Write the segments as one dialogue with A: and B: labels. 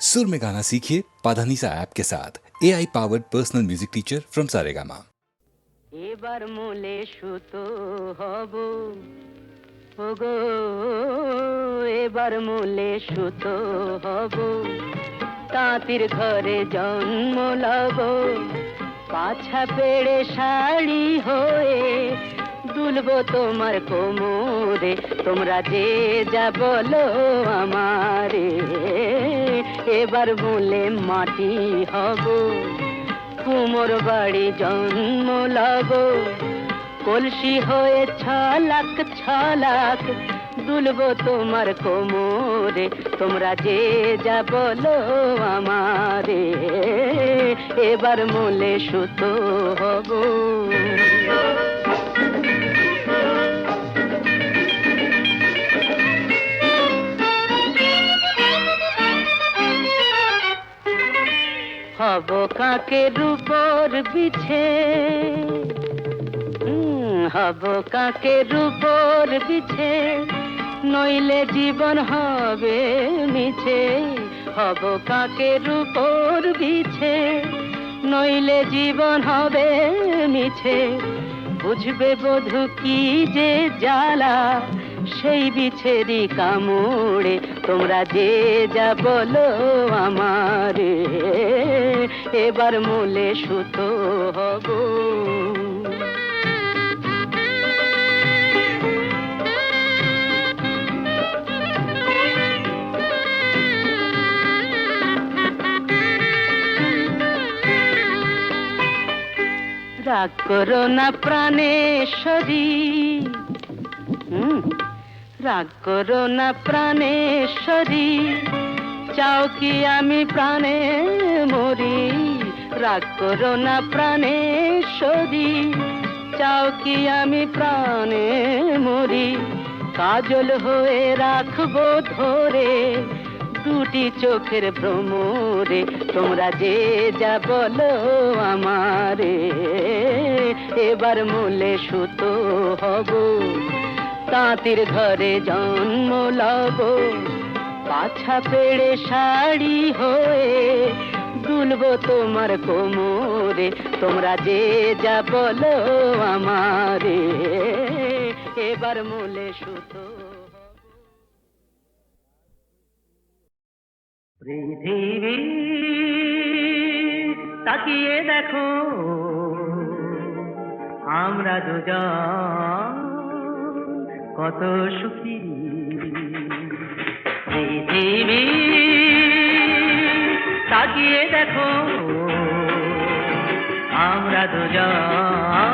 A: सुर में गाना सीखिए पाधानीसा ऐप के साथ A I powered personal music teacher from Saregama
B: এবার মূলে সুতো হব ওগো এবার মূলে সুতো হব তাঁতির ঘরে জন্ম লব পাছা পেড়ে শাড়ি হয়ে দুলবো তোমার কোমরে তোমরা যে যা বলো আমারে এবার বলে মাটি হব। কুমোর বাড়ি জন্ম লব কলসি হয়ে ছলাক ছলাক, দুলবো তোমার কোমরে। তোমরা যে যা বলো আমারে, এবার মূলে সুতো হব। হব কাকের উপর বিছে। হব কাকের উপর বিছে। নইলে জীবন হবে মিছে। হব কাকের উপর বিছে। নইলে জীবন হবে মিছে। বুঝবে বধু কি যে জ্বালা। সেই বিছেরি কামড়ে, তোমরা যে যা বলো আমারে, এবার মূলে সুতো হব। রাগ করো না প্রাণেশ্বরী রাগ করো না প্রাণেশ্বরী। চাও কি আমি প্রাণে মরি? রাগ করো না প্রাণেশ্বরী। চাও কি আমি প্রাণে মরি? কাজল হয়ে রাখব ধরে দুটি চোখের ভ্রমরে। তোমরা যে যা বলো আমারে। এবার মূলে সুতো হব। তাঁতির ঘরে জন্ম লব। পাছা পেড়ে শাড়ি হয়ে দুলবো তোমার কোমরে। তোমরা যে যা বলো আমারে। এবার মূলে সুতো পৃথিবী তাকিয়ে দেখো। আমরা দুজন কত সুখী। পৃথিবী তাকিয়ে দেখো, আমরা দুজন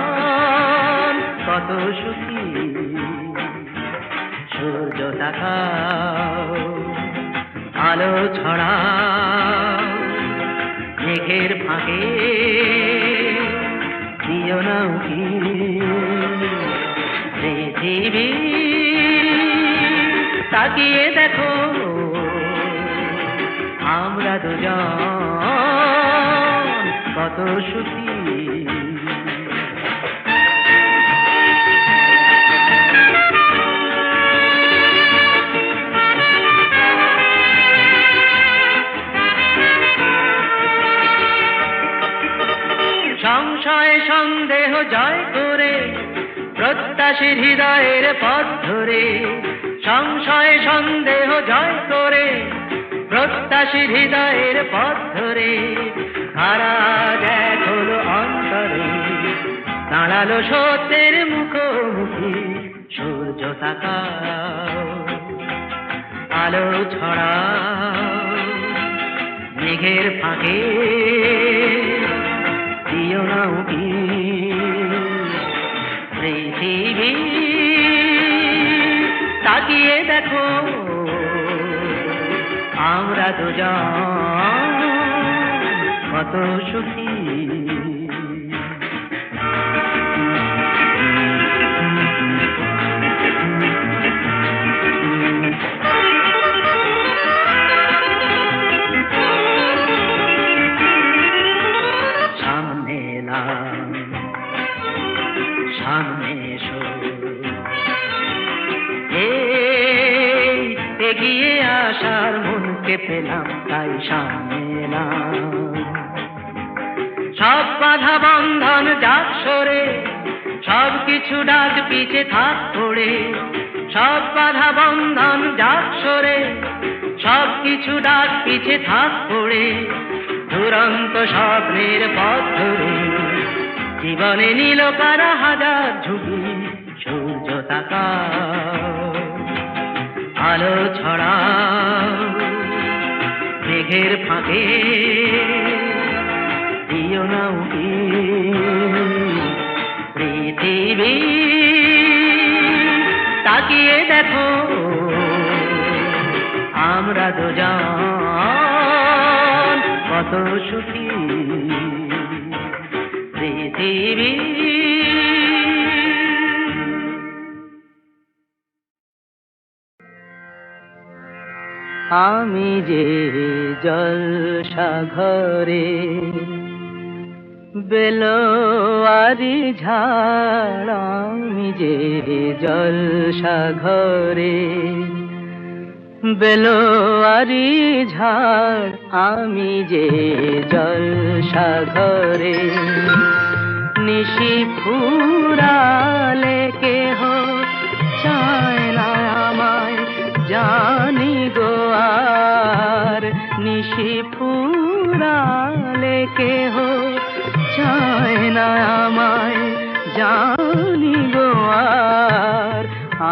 B: কত সুখী। সূর্য তাকাও আলো ছড়া মেঘের ফাঁকে দিও না উকি পৃথিবী তাকিয়ে দেখো আমরা দুজন কত সুখী। সংশয় সন্দেহ জয় করে প্রত্যাশীর হৃদয়ের পথ ধরে, সংশয়, সন্দেহ জয় করে, প্রত্যাশীর হৃদয়ের পথ ধরে। হলো অন্তরে, দাঁড়াল সত্যের মুখোমুখি, সূর্য তাকাও, আলো ছড়া মেঘের ফাঁকে, দিও না উকি পৃথিবী তাকিয়ে দেখো আমরা দুজন কত সুখী। ডাক থাক পড়ে সব বাধা বন্ধন যাক সরে, সব কিছু ডাক পিছে থাক পড়ে, দুরন্ত স্বপ্নের পথ ধরে। জীবনে নীল কারা হাজার ঝুঁকি, সূর্য তাকা আলো ছড়া মেঘের ফাঁকে, দিও না উঠি পৃথিবী তাকিয়ে দেখো আমরা দুজন কত সুখী। পৃথিবী আমি যে জলসাঘরে বেলোয়ারি ঝাড় আমি যে জলসাঘরে বেলোয়ারি ঝাড় আমি যে জলসাঘরে নিশি ফুরালে কেহ চায় না আমায়, জানি গো নিশি ফুরালে কেহ চায় না আমায় জানি গো আর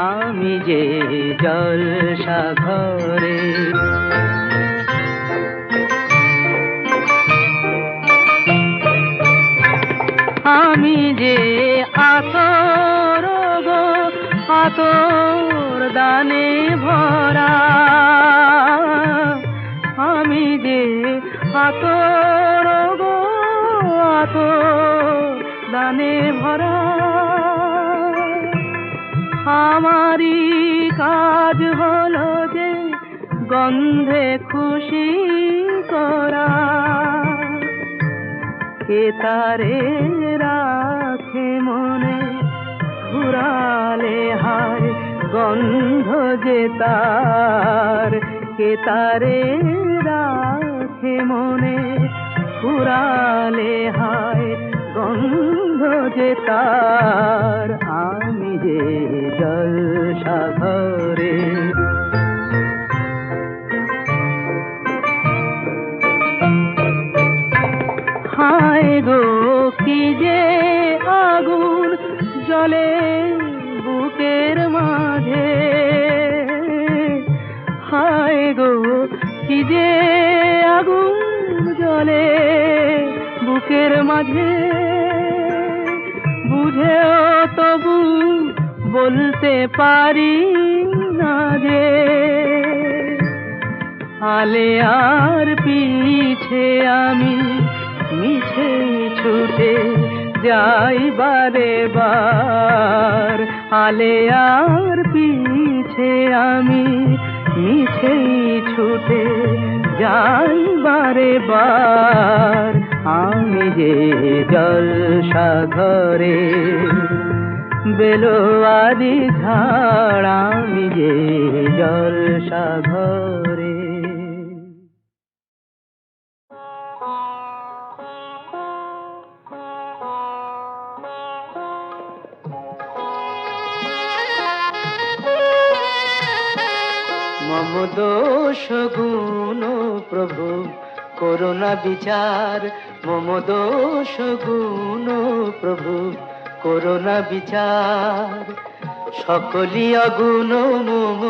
B: আমি যে জলসাঘরে আমি যে আতর গো, আতর দানে ভরা। আমি যে আতর আতর দানে ভরা। আমারই কাজ হলো যে গন্ধে খুশি করা। কে তারে রাখে মনে ঘুরালে হায় গন্ধ যে তার? কে তারে রাখে মনে ঘুরালে হায় গন্ধ যে তার আমি যে জলসাঘরে হায় গো কি যে আগুন জলে বুকের মাঝে। বুঝেও তবু বলতে পারি না যে, আলে আর পিছে আমি মিছে ছুটে যাই বারে বার। আলে আর পিছে আমি মিছে ছুটে যাই বারে বার। আমি যে জলসাঘরে বেলোয়ারি ঝাড় আমি যে জলসাঘরে মম দোষ গুণ প্রভু করোনা বিচার, মম দোষ গুণ প্রভু করোনা বিচার। সকলি অগুণ মম,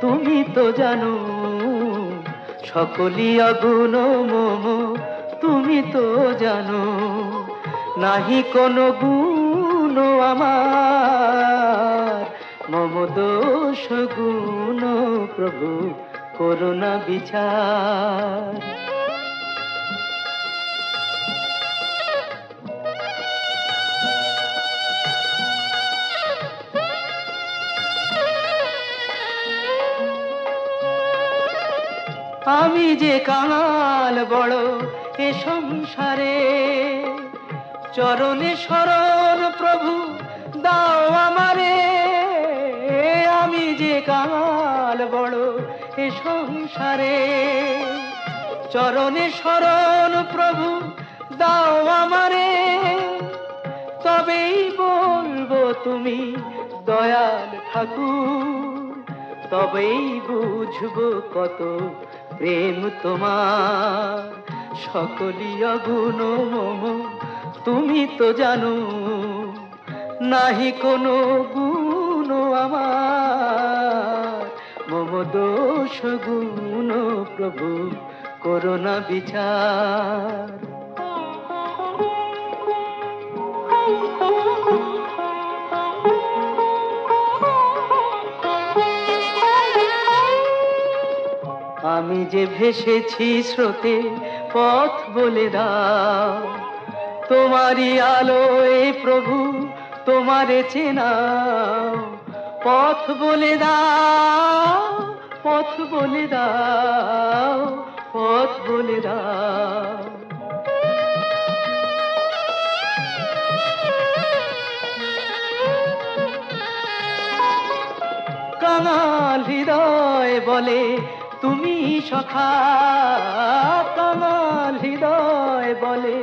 B: তুমি তো জানো, সকলি অগুণ মম, তুমি তো জানো, নাহি কোনো গুণ আমার। মম দোষ গুণ প্রভু করুণা বিচার। আমি যে কাঙাল বড় এ সংসারে। চরণে শরণ প্রভু, দাও আমারে। আমি যে কাঙাল বড় এ সংসারে। চরণে শরণ প্রভু, দাও আমারে। তবেই বলব তুমি দয়াল ঠাকুর, তবেই বুঝব কত প্রেম তোমার। সকলি অগুণ মম, তুমি তো জানো, নাহি কোনো গুণ আমার। মম দোষ গুণ প্রভু করোনা বিচার। আমি যে ভেসেছি স্রোতে পথ বলে দাও। তোমারই আলোয় প্রভু, তোমারে চেনাও। পথ বলে দাও, পথ বলে দাও, পথ বলে দাও। কাঙাল হৃদয় বলে সখা কাঙাল হৃদয় বলে,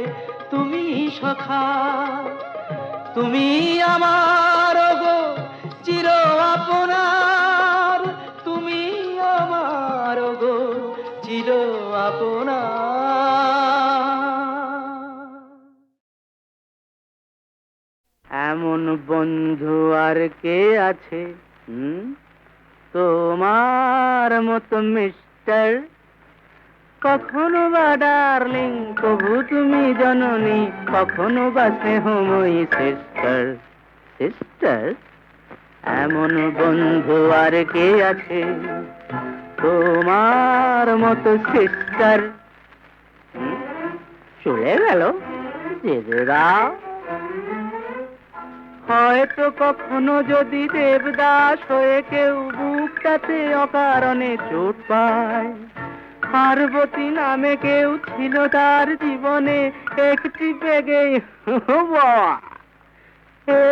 B: তুমি সখা, তুমি আমার গো, চির আপনার, তুমি আমার গো, চির আপনার এমন বন্ধু আর কে আছে? তোমার মতো মিস্টার কখনো বা ডার্লিং প্রভু তুমি জননী, কখনো বা স্নেহময়ী সিস্টার সিস্টার এমন বন্ধু আর কে আছে? তোমার মতো সিস্টার চলে গেল দাও। হয়তো কখনো যদি দেবদাস হয়ে কেউ বুকটাতে অকারণে চোট পায়। পার্বতী নামে কেউ ছিল তার জীবনে একটি পেগেই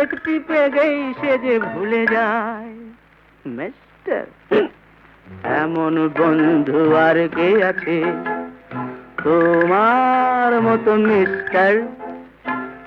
B: একটি পেগেই সে যে ভুলে যায়। মিস্টার, এমন বন্ধু আর কে আছে? তোমার মতো মিস্টার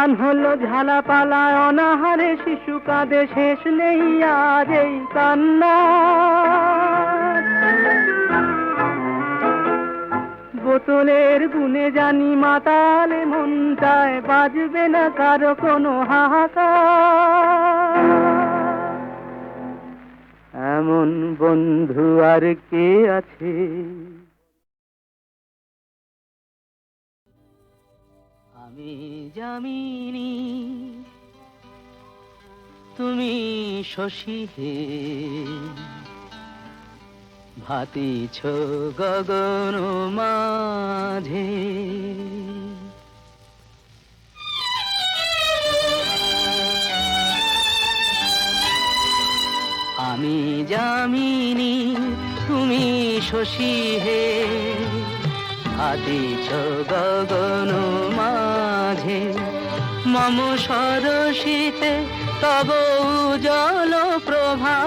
B: কান হলো ঝালা ঝালাপালা অনাহারে শিশু কাঁদে, শেষ নেই আজ এই কান্না। বোতলের গুনে জানি মাতালে মনটায় বাজবে না কারও কোনো হাহাকার। এমন বন্ধু আর কে আছে? জামিনী। তুমি শশী হে, ভাতিছ গগন মাঝে। আমি জামিনী, তুমি শশী হে, ভাতিছ গগন মাঝে মম সরসিতে তব জল প্রভা,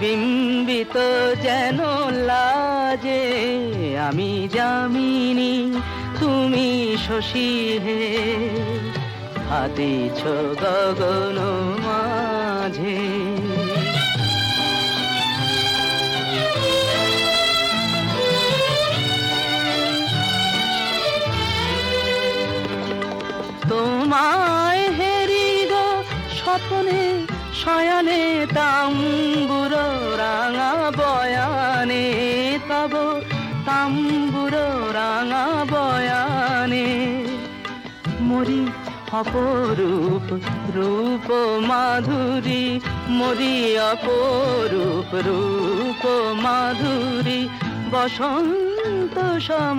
B: বিম্বিত যেন লাজে, আমি জামিনী তুমি শশী হে। ছ গগন মাঝে আপনে শয়নে তাম্বুর রাঙা বয়ানে, তব তাম্বুর রাঙা বয়ানে। মরি অপরূপ রূপ মাধুরী, মরি অপরূপ রূপ মাধুরী, বসন্ত সম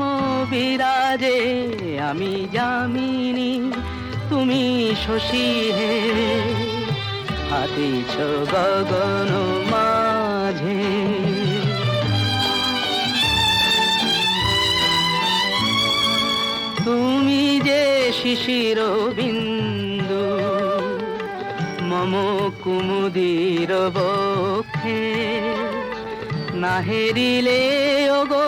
B: বিরাজে আমি যামিনী। তুমি শশী হে। হাতিছ গগন মাঝে। তুমি যে শিশির বিন্দু, মম কুমুদির বক্ষে না হেরিলে ওগো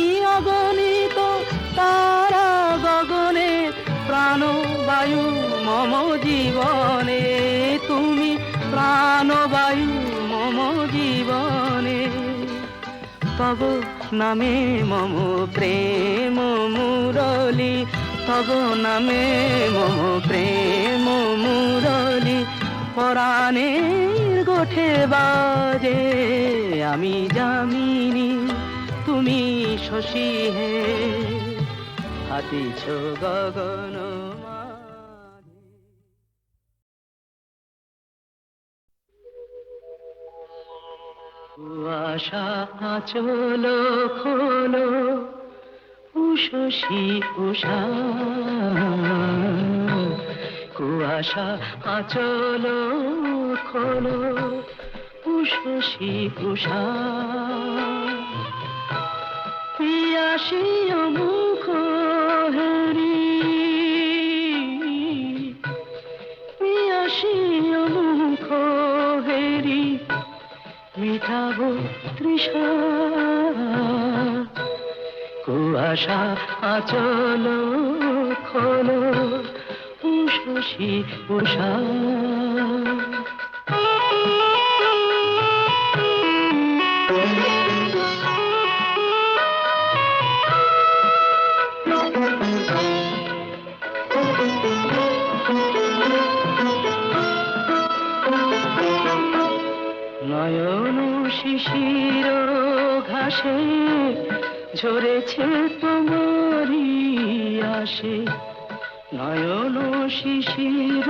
B: মম জীবনে তুমি প্রাণ বায়ু মম জীবনে। তব নামে মম প্রেম মুরলি, তব নামে মম প্রেম মুরলি। পরাণের গোঠে বাজে আমি জামিনী তুমি শশী হে। হাতিছ গগন কুয়াশা আচল খোলো। উষসী উষা। কুয়াশা আচল খোলো। উষসী উষা। পিয়াসী কুয়াশা আচল খোলো উষসী উষা। নয়ন শিশির ঘাসে ঝরেছে তোমারি আসে নয়ন শিশির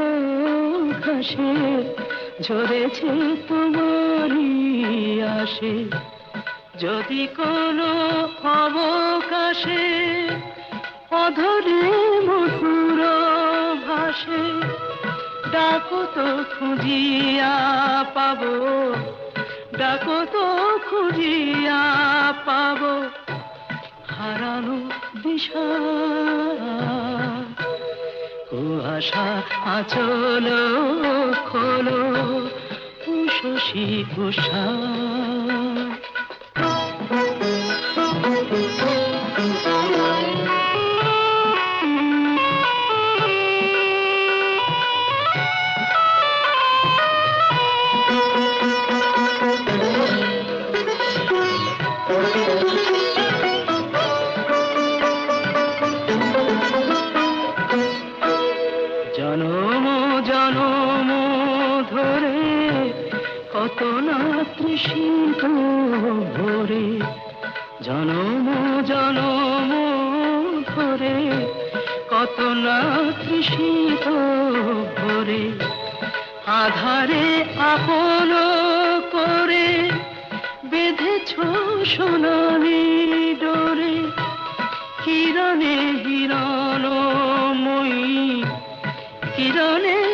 B: ঘাসে, ঝরেছে তোমারি আসে যদি কোনো অবকাশে অধরে মধুর ভাসে, ডাকো তো খুঁজিয়া পাবো, ডাকো তো খুঁজিয়া পাবো। হারানো দিশা। কুয়াশা আচল খোলো শশী উষা কত না তৃষিত ভরে, জনম জনম ধরে কত না তৃষিত ভরে, আধারে আপন করে বেঁধেছ সোনালি ডোরে কিরণে হিরণময়ী কিরণে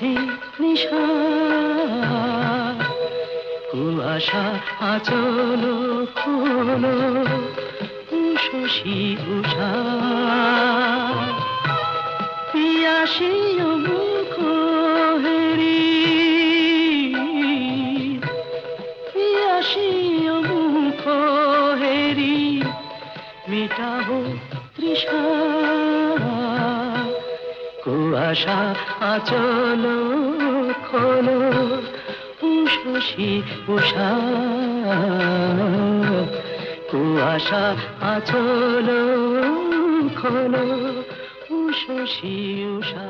B: আছে নিশা। কুয়াশা, আচল খোলো শশী উষা। পিয়াসী অমুখ হেরি। পিয়াসী অমুখ হেরি। মেটাবো তৃষা। কুয়াশা আচল খোলো উষসী উষা কুয়াশা আচল খোলো উষসী উষা